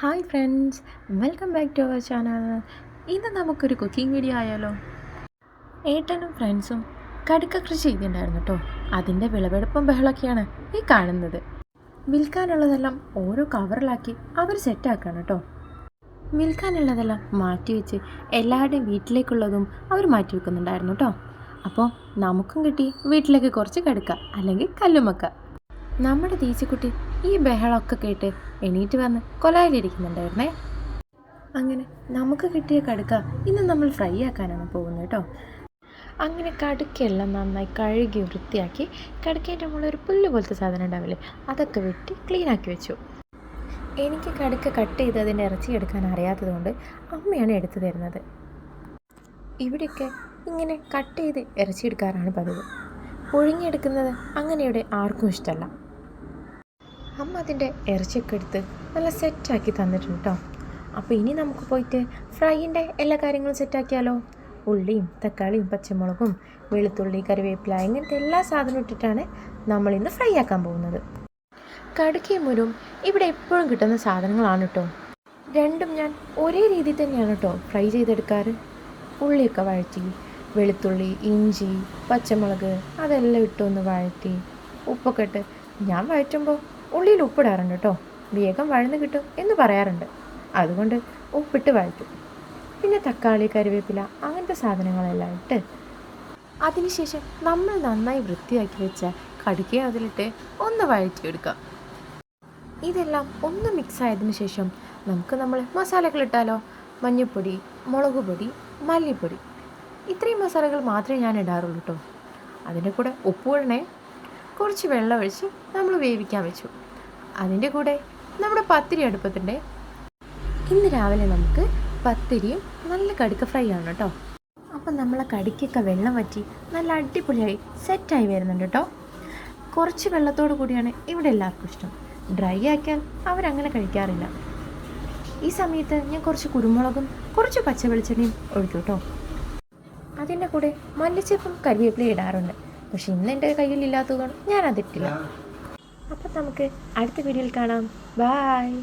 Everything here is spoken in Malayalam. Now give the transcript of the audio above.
Hi friends welcome back to our channel. ഇന്ന് നമുക്കൊരു കുക്കിംഗ് വീഡിയോ ആയാലോ? ഏട്ടനും ഫ്രണ്ട്സും കടുക്ക കൃഷി ചെയ്തിട്ടുണ്ടായിരുന്നു കേട്ടോ അതിന്റെ വിളവെടുപ്പും ബഹളമൊക്കെയാണ് ഈ കാണുന്നത്. വിൽക്കാനുള്ളതെല്ലാം ഓരോ കവറിലാക്കി അവർ സെറ്റാക്കണം കേട്ടോ വിൽക്കാനുള്ളതെല്ലാം മാറ്റി വെച്ച് എല്ലാവരുടെയും വീട്ടിലേക്കുള്ളതും അവർ മാറ്റി വെക്കുന്നുണ്ടായിരുന്നു കേട്ടോ അപ്പോൾ നമുക്കും കിട്ടി വീട്ടിലേക്ക് കുറച്ച് കടുക്ക അല്ലെങ്കിൽ കല്ലുമക്ക. നമ്മുടെ തീച്ചക്കുട്ടി ഈ ബഹളമൊക്കെ കേട്ട് എണീറ്റ് വന്ന് കൊലായിലിരിക്കുന്നുണ്ടായിരുന്നേ. അങ്ങനെ നമുക്ക് കിട്ടിയ കടുക്ക ഇന്ന് നമ്മൾ ഫ്രൈ ആക്കാനാണ് പോകുന്നത് കേട്ടോ. അങ്ങനെ കടുക്കെല്ലാം നന്നായി കഴുകി വൃത്തിയാക്കി കടുക്കേന്റെ മുകളിൽ ഒരു പുല്ല് പോലത്തെ സാധനം ഉണ്ടാവില്ലേ അതൊക്കെ വെട്ടി ക്ലീൻ ആക്കി വെച്ചു. എനിക്ക് കടുക്ക കട്ട് ചെയ്ത് അതിന്റെ ഇറച്ചി എടുക്കാൻ അറിയാത്തതുകൊണ്ട് അമ്മയാണ് എടുത്തു തരുന്നത്. ഇവിടെയൊക്കെ ഇങ്ങനെ കട്ട് ചെയ്ത് ഇറച്ചി എടുക്കാറാണ് പതിവ്. പുഴുങ്ങിയെടുക്കുന്നത് അങ്ങനെ ഇവിടെ ആർക്കും ഇഷ്ടമല്ല. അമ്മ അതിന്റെ ഇറച്ചിയൊക്കെ എടുത്ത് നല്ല സെറ്റാക്കി തന്നിട്ടുണ്ട് കേട്ടോ അപ്പോൾ ഇനി നമുക്ക് പോയിട്ട് ഫ്രൈയിന്റെ എല്ലാ കാര്യങ്ങളും സെറ്റാക്കിയാലോ? ഉള്ളിയും തക്കാളിയും പച്ചമുളകും വെളുത്തുള്ളി കറിവേപ്പില ഇങ്ങനത്തെ എല്ലാ സാധനവും ഇട്ടിട്ടാണ് നമ്മളിന്ന് ഫ്രൈ ആക്കാൻ പോകുന്നത്. കടുക്കയും മുരും ഇവിടെ എപ്പോഴും കിട്ടുന്ന സാധനങ്ങളാണ് കേട്ടോ രണ്ടും ഞാൻ ഒരേ രീതിയിൽ തന്നെയാണ് കേട്ടോ ഫ്രൈ ചെയ്തെടുക്കാറ്. ഉള്ളിയൊക്കെ വഴറ്റി വെളുത്തുള്ളി ഇഞ്ചി പച്ചമുളക് അതെല്ലാം ഇട്ടൊന്ന് വഴറ്റി ഉപ്പൊക്കെ ഇട്ട് ഞാൻ വഴറ്റുമ്പോൾ ഉള്ളിയിൽ ഉപ്പിടാറുണ്ട് കേട്ടോ. വേഗം വഴന്ന് കിട്ടും എന്ന് പറയാറുണ്ട്. അതുകൊണ്ട് ഉപ്പിട്ട് വഴറ്റും. പിന്നെ തക്കാളി കറിവേപ്പില അങ്ങനത്തെ സാധനങ്ങളെല്ലാം ഇട്ട് അതിനുശേഷം നമ്മൾ നന്നായി വൃത്തിയാക്കി വെച്ച കടുക്കെ അതിലിട്ട് ഒന്ന് വഴറ്റിയെടുക്കാം ഇതെല്ലാം ഒന്ന് മിക്സ് ആയതിനു ശേഷം നമുക്ക് നമ്മൾ മസാലകൾ ഇട്ടാലോ? മഞ്ഞൾപ്പൊടി മുളക് പൊടി മല്ലിപ്പൊടി. ഇത്രയും മസാലകൾ മാത്രമേ ഞാൻ ഇടാറുള്ളൂ കേട്ടോ. അതിന്റെ കൂടെ ഉപ്പ് കുറച്ച് വെള്ളമൊഴിച്ച് നമ്മൾ വേവിക്കാൻ വെച്ചു. അതിന്റെ കൂടെ നമ്മുടെ പത്തിരി അടുപ്പത്തിന്റെ. ഇന്ന് രാവിലെ നമുക്ക് പത്തിരിയും നല്ല കടുക്ക ഫ്രൈ ആണ് കേട്ടോ. അപ്പം നമ്മളെ കടുക്കൊക്കെ വെള്ളം വറ്റി നല്ല അടിപൊളിയായി സെറ്റായി വരുന്നുണ്ട് കേട്ടോ. കുറച്ച് വെള്ളത്തോട് കൂടിയാണ് ഇവിടെ എല്ലാവർക്കും ഇഷ്ടം. ഡ്രൈ ആക്കിയാൽ അവരങ്ങനെ കഴിക്കാറില്ല. ഈ സമയത്ത് ഞാൻ കുറച്ച് കുരുമുളകും കുറച്ച് പച്ച വെളിച്ചെണ്ണയും ഒഴിക്കും കേട്ടോ. അതിന്റെ കൂടെ മല്ലിച്ചപ്പും കരിവേപ്പിലയും ഇടാറുണ്ട്. പക്ഷെ ഇന്ന് എന്റെ കയ്യിലില്ലാത്തതുകൊണ്ട് ഞാൻ അതിട്ടില്ല അപ്പം നമുക്ക് അടുത്ത വീഡിയോയിൽ കാണാം. ബായ്